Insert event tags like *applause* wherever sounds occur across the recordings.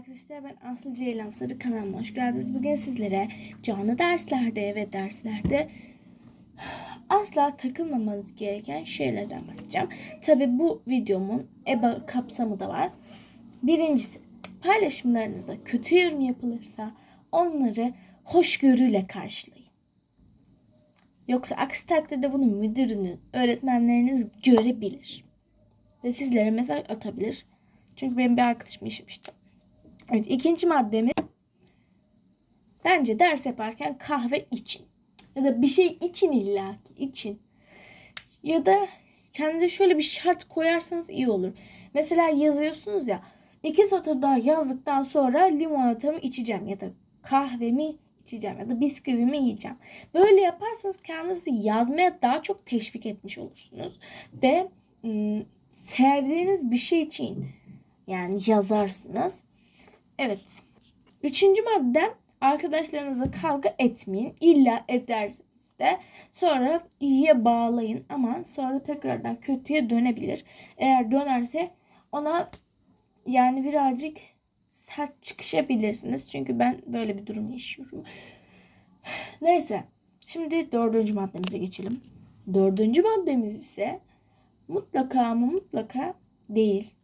arkadaşlar ben Aslı Ceylan Sarı kanalıma hoş geldiniz. Bugün sizlere canlı derslerde ve derslerde asla takılmamanız gereken şeylerden bahsedeceğim. Tabi bu videomun EBA kapsamı da var. Birincisi paylaşımlarınızda kötü yorum yapılırsa onları hoşgörüyle karşılayın. Yoksa aksi takdirde bunu müdürünüz, öğretmenleriniz görebilir. Ve sizlere mesaj atabilir. Çünkü benim bir arkadaşım yaşamıştı. Evet ikinci maddemiz bence ders yaparken kahve için. Ya da bir şey için illaki için. Ya da kendinize şöyle bir şart koyarsanız iyi olur. Mesela yazıyorsunuz ya iki satır daha yazdıktan sonra limonatamı içeceğim ya da kahvemi içeceğim ya da bisküvimi yiyeceğim. Böyle yaparsanız kendinizi yazmaya daha çok teşvik etmiş olursunuz. Ve ım, sevdiğiniz bir şey için yani yazarsınız. Evet. Üçüncü madde arkadaşlarınızla kavga etmeyin. İlla edersiniz de sonra iyiye bağlayın ama sonra tekrardan kötüye dönebilir. Eğer dönerse ona yani birazcık sert çıkışabilirsiniz. Çünkü ben böyle bir durum yaşıyorum. Neyse. Şimdi dördüncü maddemize geçelim. Dördüncü maddemiz ise mutlaka ama mutlaka değil.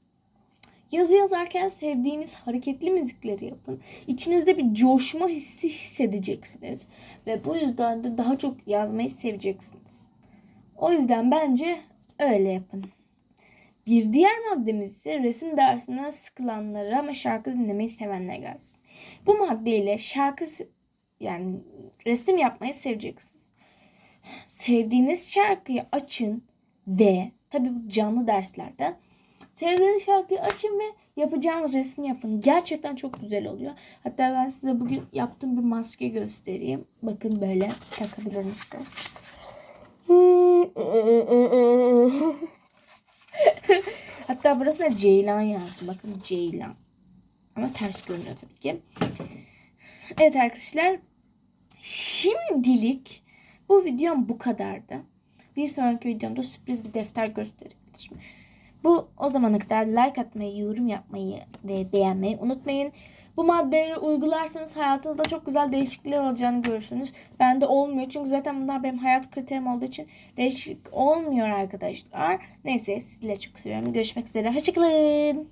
Yazı yazarken sevdiğiniz hareketli müzikleri yapın. İçinizde bir coşma hissi hissedeceksiniz. Ve bu yüzden de daha çok yazmayı seveceksiniz. O yüzden bence öyle yapın. Bir diğer maddemiz ise resim dersinden sıkılanlara ama şarkı dinlemeyi sevenler gelsin. Bu maddeyle şarkı yani resim yapmayı seveceksiniz. Sevdiğiniz şarkıyı açın ve tabii bu canlı derslerden Sevdiğiniz şarkıyı açın ve yapacağınız resmi yapın. Gerçekten çok güzel oluyor. Hatta ben size bugün yaptığım bir maske göstereyim. Bakın böyle takabilirsiniz. *laughs* Hatta burasına Ceylan yazdım. Bakın Ceylan. Ama ters görünüyor tabii ki. Evet arkadaşlar. Şimdilik bu videom bu kadardı. Bir sonraki videomda sürpriz bir defter gösterebilirim. Bu o zamana kadar like atmayı, yorum yapmayı ve beğenmeyi unutmayın. Bu maddeleri uygularsanız hayatınızda çok güzel değişiklikler olacağını görürsünüz. Bende olmuyor çünkü zaten bunlar benim hayat kriterim olduğu için değişiklik olmuyor arkadaşlar. Neyse sizleri çok seviyorum. Görüşmek üzere. Hoşçakalın.